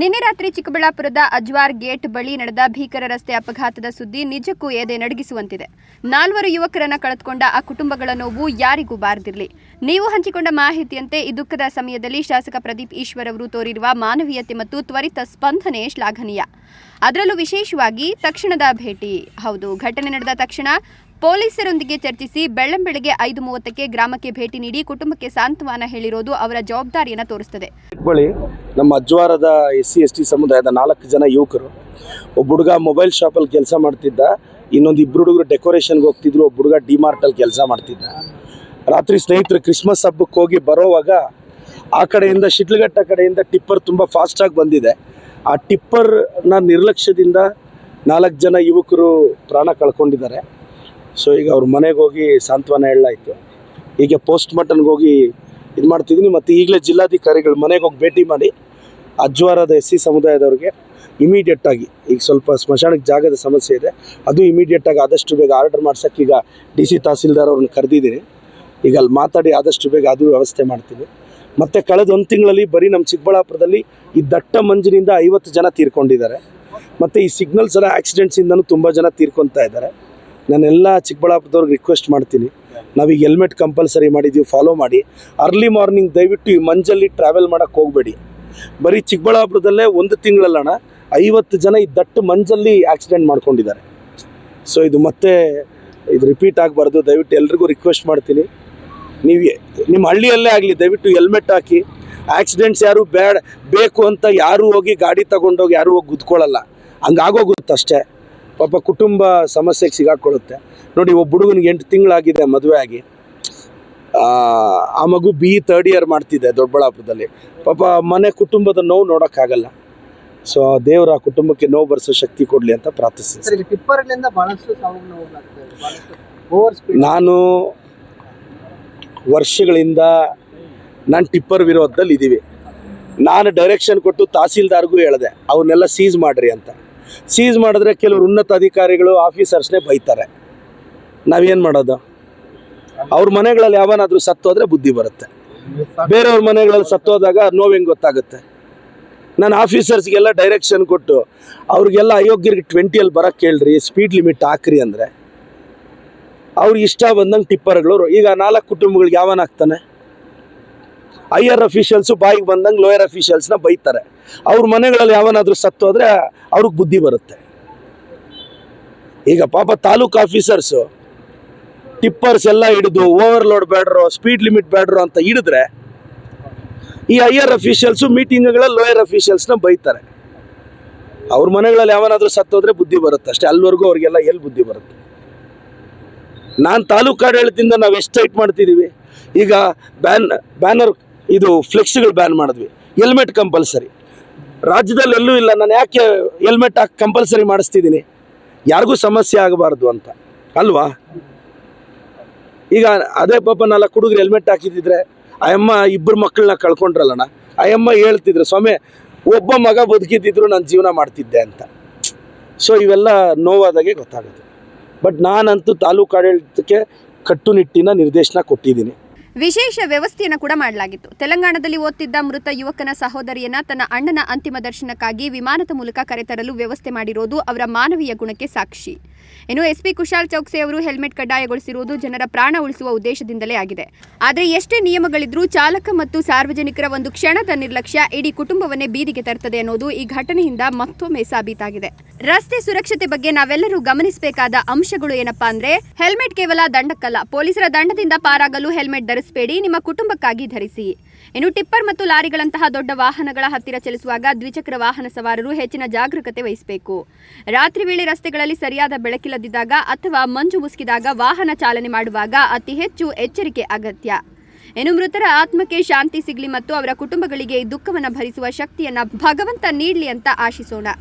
ನಿನ್ನೆ ರಾತ್ರಿ ಚಿಕ್ಕಬಳ್ಳಾಪುರದ ಅಜ್ವಾರ್ ಗೇಟ್ ಬಳಿ ನಡೆದ ಭೀಕರ ರಸ್ತೆ ಅಪಘಾತದ ಸುದ್ದಿ ನಿಜಕ್ಕೂ ಎದೆ ನಡಗಿಸುವಂತಿದೆ. ನಾಲ್ವರು ಯುವಕರನ್ನ ಕಳೆದುಕೊಂಡ ಆ ಕುಟುಂಬಗಳ ನೋವು ಯಾರಿಗೂ ಬಾರದಿರಲಿ. ನೀವು ಹಂಚಿಕೊಂಡ ಮಾಹಿತಿಯಂತೆ ಈ ದುಃಖದ ಸಮಯದಲ್ಲಿ ಶಾಸಕ ಪ್ರದೀಪ್ ಈಶ್ವರ್ ಅವರು ತೋರಿರುವ ಮಾನವೀಯತೆ ಮತ್ತು ತ್ವರಿತ ಸ್ಪಂದನೆ ಶ್ಲಾಘನೀಯ. ಅದರಲ್ಲೂ ವಿಶೇಷವಾಗಿ ತಕ್ಷಣದ ಭೇಟಿ. ಹೌದು, ಘಟನೆ ನಡೆದ ತಕ್ಷಣ ಪೊಲೀಸರೊಂದಿಗೆ ಚರ್ಚಿಸಿ ಬೆಳ್ಳಂಬೆಳಗ್ಗೆ ಐದು ಮೂವತ್ತಕ್ಕೆ ಗ್ರಾಮಕ್ಕೆ ಭೇಟಿ ನೀಡಿ ಕುಟುಂಬಕ್ಕೆ ಸಾಂತ್ವನ ಹೇಳಿರೋದು ಅವರ ಜವಾಬ್ದಾರಿಯನ್ನು ತೋರಿಸುತ್ತದೆ ಬಳಿ ನಮ್ಮ ಅಜ್ವಾರದ ಎಸ್ ಸಿ ಎಸ್ ಟಿ ಸಮುದಾಯದ ನಾಲ್ಕು ಜನ ಯುವಕರು ಒಬ್ಬ ಹುಡುಗ ಮೊಬೈಲ್ ಶಾಪಲ್ಲಿ ಕೆಲಸ ಮಾಡ್ತಿದ್ದ, ಇನ್ನೊಂದು ಇಬ್ಬರು ಹುಡುಗರು ಡೆಕೋರೇಷನ್ಗೆ ಹೋಗ್ತಿದ್ರು, ಒಬ್ಬ ಹುಡುಗ ಡಿ ಮಾರ್ಟಲ್ಲಿ ಕೆಲಸ ಮಾಡ್ತಿದ್ದ. ರಾತ್ರಿ ಸ್ನೇಹಿತರು ಕ್ರಿಸ್ಮಸ್ ಹಬ್ಬಕ್ಕೆ ಹೋಗಿ ಬರೋವಾಗ ಆ ಕಡೆಯಿಂದ, ಶಿಡ್ಲಘಟ್ಟ ಕಡೆಯಿಂದ ಟಿಪ್ಪರ್ ತುಂಬ ಫಾಸ್ಟಾಗಿ ಬಂದಿದೆ. ಆ ಟಿಪ್ಪರ್ನ ನಿರ್ಲಕ್ಷ್ಯದಿಂದ ನಾಲ್ಕು ಜನ ಯುವಕರು ಪ್ರಾಣ ಕಳ್ಕೊಂಡಿದ್ದಾರೆ. ಸೊ ಈಗ ಅವ್ರ ಮನೆಗೆ ಹೋಗಿ ಸಾಂತ್ವನ ಹೇಳಲಾಯಿತು. ಈಗ ಪೋಸ್ಟ್ ಮಾರ್ಟಮ್ಗೆ ಹೋಗಿ ಇದು ಮಾಡ್ತಿದ್ದೀನಿ ಮತ್ತು ಈಗಲೇ ಜಿಲ್ಲಾಧಿಕಾರಿಗಳು ಮನೆಗೆ ಹೋಗಿ ಭೇಟಿ ಮಾಡಿ ಅಜ್ವಾರದ ಎಸ್ ಸಿ ಸಮುದಾಯದವ್ರಿಗೆ ಇಮಿಡಿಯೇಟಾಗಿ ಈಗ ಸ್ವಲ್ಪ ಸ್ಮಶಾನಕ್ಕೆ ಜಾಗದ ಸಮಸ್ಯೆ ಇದೆ, ಅದು ಇಮಿಡಿಯೇಟಾಗಿ ಆದಷ್ಟು ಬೇಗ ಆರ್ಡರ್ ಮಾಡ್ಸೋಕ್ಕೆ ಈಗ ಡಿ ಸಿ ತಹಸೀಲ್ದಾರ್ ಅವ್ರನ್ನ ಕರೆದಿದ್ದೀನಿ ಈಗ ಅಲ್ಲಿ ಮಾತಾಡಿ ಆದಷ್ಟು ಬೇಗ ಅದು ವ್ಯವಸ್ಥೆ ಮಾಡ್ತೀನಿ ಮತ್ತು ಕಳೆದ ಒಂದು ತಿಂಗಳಲ್ಲಿ ಬರೀ ನಮ್ಮ ಚಿಕ್ಕಬಳ್ಳಾಪುರದಲ್ಲಿ ಈ ದಟ್ಟ ಮಂಜಿನಿಂದ ಐವತ್ತು ಜನ ತೀರ್ಕೊಂಡಿದ್ದಾರೆ. ಮತ್ತು ಈ ಸಿಗ್ನಲ್ಸ್ ಎಲ್ಲ ಆಕ್ಸಿಡೆಂಟ್ಸಿಂದನೂ ತುಂಬ ಜನ ತೀರ್ಕೊತಾ ಇದ್ದಾರೆ. ನಾನೆಲ್ಲ ಚಿಕ್ಕಬಳ್ಳಾಪುರದವ್ರಿಗೆ ರಿಕ್ವೆಸ್ಟ್ ಮಾಡ್ತೀನಿ. ನಾವೀಗ ಹೆಲ್ಮೆಟ್ ಕಂಪಲ್ಸರಿ ಮಾಡಿದ್ದೀವಿ ಫಾಲೋ ಮಾಡಿ. ಅರ್ಲಿ ಮಾರ್ನಿಂಗ್ ದಯವಿಟ್ಟು ಈ ಮಂಜಲ್ಲಿ ಟ್ರಾವೆಲ್ ಮಾಡೋಕ್ಕೆ ಹೋಗಬೇಡಿ. ಬರೀ ಚಿಕ್ಕಬಳ್ಳಾಪುರದಲ್ಲೇ ಒಂದು ತಿಂಗಳಲ್ಲಣ ಐವತ್ತು ಜನ ಈ ದಟ್ಟು ಮಂಜಲ್ಲಿ ಆಕ್ಸಿಡೆಂಟ್ ಮಾಡ್ಕೊಂಡಿದ್ದಾರೆ. ಸೊ ಇದು ಮತ್ತೆ ಇದು ರಿಪೀಟ್ ಆಗಬಾರ್ದು, ದಯವಿಟ್ಟು ಎಲ್ರಿಗೂ ರಿಕ್ವೆಸ್ಟ್ ಮಾಡ್ತೀನಿ. ನೀವು ನಿಮ್ಮ ಹಳ್ಳಿಯಲ್ಲೇ ಆಗಲಿ, ದಯವಿಟ್ಟು ಹೆಲ್ಮೆಟ್ ಹಾಕಿ. ಆಕ್ಸಿಡೆಂಟ್ಸ್ ಯಾರು ಬೇಡ ಬೇಕು ಅಂತ ಯಾರು ಹೋಗಿ ಗಾಡಿ ತಗೊಂಡೋಗಿ ಯಾರು ಹೋಗಿ ಗುದ್ಕೊಳ್ಳಲ್ಲ ಹಂಗಾಗೋಗುತ್ತೆ ಅಷ್ಟೇ. ಪಾಪ ಕುಟುಂಬ ಸಮಸ್ಯೆಗೆ ಸಿಗಾಕೊಳ್ಳುತ್ತೆ. ನೋಡಿ ಒಬ್ಬ ಹುಡುಗನಿಗೆ ಎಂಟು ತಿಂಗಳಾಗಿದೆ ಮದುವೆ ಆಗಿ. ಆ, ಮಗು ಬಿ ತರ್ಡ್ ಇಯರ್ ಮಾಡ್ತಿದೆ ದೊಡ್ಡಬಳ್ಳಾಪುರದಲ್ಲಿ. ಪಾಪ ಮನೆ ಕುಟುಂಬದ ನೋವು ನೋಡೋಕ್ಕಾಗಲ್ಲ. ಸೊ ದೇವರ ಆ ಕುಟುಂಬಕ್ಕೆ ನೋವು ಬರೆಸೋ ಶಕ್ತಿ ಕೊಡಲಿ ಅಂತ ಪ್ರಾರ್ಥಿಸ್ತೀನಿ. ನಾನು ವರ್ಷಗಳಿಂದ ನಾನು ಟಿಪ್ಪರ್ ವಿರೋಧದಲ್ಲಿ ಇದ್ದೀವಿ ನಾನು ಡೈರೆಕ್ಷನ್ ಕೊಟ್ಟು ತಹಸೀಲ್ದಾರ್ಗೂ ಹೇಳಿದೆ ಅವನ್ನೆಲ್ಲ ಸೀಸ್ ಮಾಡ್ರಿ ಅಂತ. ಸೀಸ್ ಮಾಡಿದ್ರೆ ಕೆಲವರು ಉನ್ನತ ಅಧಿಕಾರಿಗಳು, ಆಫೀಸರ್ಸ್ನೇ ಬೈತಾರೆ. ನಾವೇನು ಮಾಡೋದು? ಅವ್ರ ಮನೆಗಳಲ್ಲಿ ಯಾವನಾದರೂ ಸತ್ತೋದ್ರೆ ಬುದ್ಧಿ ಬರುತ್ತೆ. ಬೇರೆಯವ್ರ ಮನೆಗಳಲ್ಲಿ ಸತ್ತೋದಾಗ ನೋವು ಹೆಂಗೆ ಗೊತ್ತಾಗುತ್ತೆ? ನಾನು ಆಫೀಸರ್ಸ್ಗೆಲ್ಲ ಡೈರೆಕ್ಷನ್ ಕೊಟ್ಟು, ಅವ್ರಿಗೆಲ್ಲ ಅಯೋಗ್ಯರಿಗೆ ಟ್ವೆಂಟಿಯಲ್ಲಿ ಬರೋಕ್ಕೆ ಹೇಳ್ರಿ ಸ್ಪೀಡ್ ಲಿಮಿಟ್ ಹಾಕ್ರಿ ಅಂದರೆ. ಅವ್ರಿಗೆ ಇಷ್ಟ ಬಂದಂಗೆ ಟಿಪ್ಪರ್ಗಳು ಈಗ ನಾಲ್ಕು ಕುಟುಂಬಗಳಿಗೆ ಯಾವನ್ ಆಗ್ತಾನೆ ಹೈಯರ್ ಅಫಿಷಿಯಲ್ಸು ಬಾಯಿಗೆ ಬಂದಂಗೆ ಲೋಯರ್ ಅಫಿಷಿಯಲ್ಸ್ನ ಬೈತಾರೆ. ಅವ್ರ ಮನೆಗಳಲ್ಲಿ ಯಾವನಾದ್ರೂ ಸತ್ತೋದ್ರೆ ಅವ್ರಿಗೆ ಬುದ್ಧಿ ಬರುತ್ತೆ. ಈಗ ಪಾಪ ತಾಲೂಕು ಆಫೀಸರ್ಸು ಟಿಪ್ಪರ್ಸ್ ಎಲ್ಲ ಹಿಡಿದು ಓವರ್ಲೋಡ್ ಬೇಡ್ರೋ ಸ್ಪೀಡ್ ಲಿಮಿಟ್ ಬೇಡ್ರೋ ಅಂತ ಹಿಡಿದ್ರೆ ಈ ಹೈಯರ್ ಅಫಿಷಿಯಲ್ಸು ಮೀಟಿಂಗ್ಗಳಲ್ಲಿ ಲೋಯರ್ನ ಬೈತಾರೆ. ಅವ್ರ ಮನೆಗಳಲ್ಲಿ ಯಾವನಾದ್ರೂ ಸತ್ತೋದ್ರೆ ಬುದ್ಧಿ ಬರುತ್ತೆ ಅಷ್ಟೇ. ಅಲ್ಲಿವರೆಗೂ ಅವ್ರಿಗೆಲ್ಲ ಎಲ್ಲಿ ಬುದ್ಧಿ ಬರುತ್ತೆ? ನಾನು ತಾಲೂಕು ಆಡಳಿತದಿಂದ ನಾವು ಎಷ್ಟು ಟೈಟ್ ಮಾಡ್ತಿದ್ದೀವಿ? ಈಗ ಬ್ಯಾನ್ ಬ್ಯಾನರ್ ಇದು ಫ್ಲೆಕ್ಸ್ಗಳು ಬ್ಯಾನ್ ಮಾಡಿದ್ವಿ. ಹೆಲ್ಮೆಟ್ ಕಂಪಲ್ಸರಿ ರಾಜ್ಯದಲ್ಲಿ ಎಲ್ಲೂ ಇಲ್ಲ, ನಾನು ಯಾಕೆ ಹೆಲ್ಮೆಟ್ ಹಾಕಿ ಕಂಪಲ್ಸರಿ ಮಾಡಿಸ್ತಿದ್ದೀನಿ? ಯಾರಿಗೂ ಸಮಸ್ಯೆ ಆಗಬಾರ್ದು ಅಂತ. ಅಲ್ವಾ? ಈಗ ಅದೇ ಪಾಪ ನಾಲ್ಕು ಹುಡುಗರು ಹೆಲ್ಮೆಟ್ ಹಾಕಿದ್ದಿದ್ರೆ ಆ ಅಮ್ಮ ಇಬ್ಬರು ಮಕ್ಕಳನ್ನ ಕಳ್ಕೊಂಡ್ರಲ್ಲಣ್ಣ? ಆ ಅಮ್ಮ ಹೇಳ್ತಿದ್ರು, ಸ್ವಾಮಿ, ಒಬ್ಬ ಮಗ ಬದುಕಿದ್ದಿದ್ರು ನಾನು ಜೀವನ ಮಾಡ್ತಿದ್ದೆ ಅಂತ. ಸೊ ಇವೆಲ್ಲ ನೋವಾದಾಗೆ ಗೊತ್ತಾಗುತ್ತೆ ಬಟ್ ನಾನಂತೂ ತಾಲೂಕು ಆಡಳಿತಕ್ಕೆ ಕಟ್ಟುನಿಟ್ಟಿನ ನಿರ್ದೇಶನ ಕೊಟ್ಟಿದ್ದೀನಿ. ವಿಶೇಷ ವ್ಯವಸ್ಥೆಯನ್ನು ಕೂಡ ಮಾಡಲಾಗಿತ್ತು. ತೆಲಂಗಾಣದಲ್ಲಿ ಓದ್ತಿದ್ದ ಮೃತ ಯುವಕನ ಸಹೋದರಿಯನ್ನ ತನ್ನ ಅಣ್ಣನ ಅಂತಿಮ ದರ್ಶನಕ್ಕಾಗಿ ವಿಮಾನದ ಮೂಲಕ ಕರೆತರಲು ವ್ಯವಸ್ಥೆ ಮಾಡಿರೋದು ಅವರ ಮಾನವೀಯ ಗುಣಕ್ಕೆ ಸಾಕ್ಷಿ. ಇನ್ನು ಎಸ್ಪಿ ಕುಶಾಲ್ ಚೌಕ್ಸೆ ಅವರು ಹೆಲ್ಮೆಟ್ ಕಡ್ಡಾಯಗೊಳಿಸಿರುವುದು ಜನರ ಪ್ರಾಣ ಉಳಿಸುವ ಉದ್ದೇಶದಿಂದಲೇ ಆಗಿದೆ. ಆದರೆ ಎಷ್ಟೇ ನಿಯಮಗಳಿದ್ರೂ ಚಾಲಕ ಮತ್ತು ಸಾರ್ವಜನಿಕರ ಒಂದು ಕ್ಷಣದ ನಿರ್ಲಕ್ಷ್ಯ ಇಡೀ ಕುಟುಂಬವನ್ನೇ ಬೀದಿಗೆ ತರುತ್ತದೆ ಅನ್ನೋದು ಈ ಘಟನೆಯಿಂದ ಮತ್ತೊಮ್ಮೆ ಸಾಬೀತಾಗಿದೆ. ರಸ್ತೆ ಸುರಕ್ಷತೆ ಬಗ್ಗೆ ನಾವೆಲ್ಲರೂ ಗಮನಿಸಬೇಕಾದ ಅಂಶಗಳು ಏನಪ್ಪಾ ಅಂದ್ರೆ, ಹೆಲ್ಮೆಟ್ ಕೇವಲ ದಂಡಕ್ಕಲ್ಲ. ಪೊಲೀಸರ ದಂಡದಿಂದ ಪಾರಾಗಲು ಹೆಲ್ಮೆಟ್ ಧರಿಸಬೇಡಿ, ನಿಮ್ಮ ಕುಟುಂಬಕ್ಕಾಗಿ ಧರಿಸಿ. ಇನ್ನು ಟಿಪ್ಪರ್ ಮತ್ತು ಲಾರಿಗಳಂತಹ ದೊಡ್ಡ ವಾಹನಗಳ ಹತ್ತಿರ ಚಲಿಸುವಾಗ ದ್ವಿಚಕ್ರ ವಾಹನ ಸವಾರರು ಹೆಚ್ಚಿನ ಜಾಗರೂಕತೆ ವಹಿಸಬೇಕು. ರಾತ್ರಿ ವೇಳೆ ರಸ್ತೆಗಳಲ್ಲಿ ಸರಿಯಾದ ಬೆಳಕಿಲ್ಲದಿದ್ದಾಗ ಅಥವಾ ಮಂಜು ಮುಸುಕಿದಾಗ ವಾಹನ ಚಾಲನೆ ಮಾಡುವಾಗ ಅತಿ ಹೆಚ್ಚು ಎಚ್ಚರಿಕೆ ಅಗತ್ಯ. ಇನ್ನು ಮೃತರ ಆತ್ಮಕ್ಕೆ ಶಾಂತಿ ಸಿಗಲಿ ಮತ್ತು ಅವರ ಕುಟುಂಬಗಳಿಗೆ ದುಃಖವನ್ನು ಭರಿಸುವ ಶಕ್ತಿಯನ್ನು ಭಗವಂತ ನೀಡಲಿ ಅಂತ ಆಶಿಸೋಣ.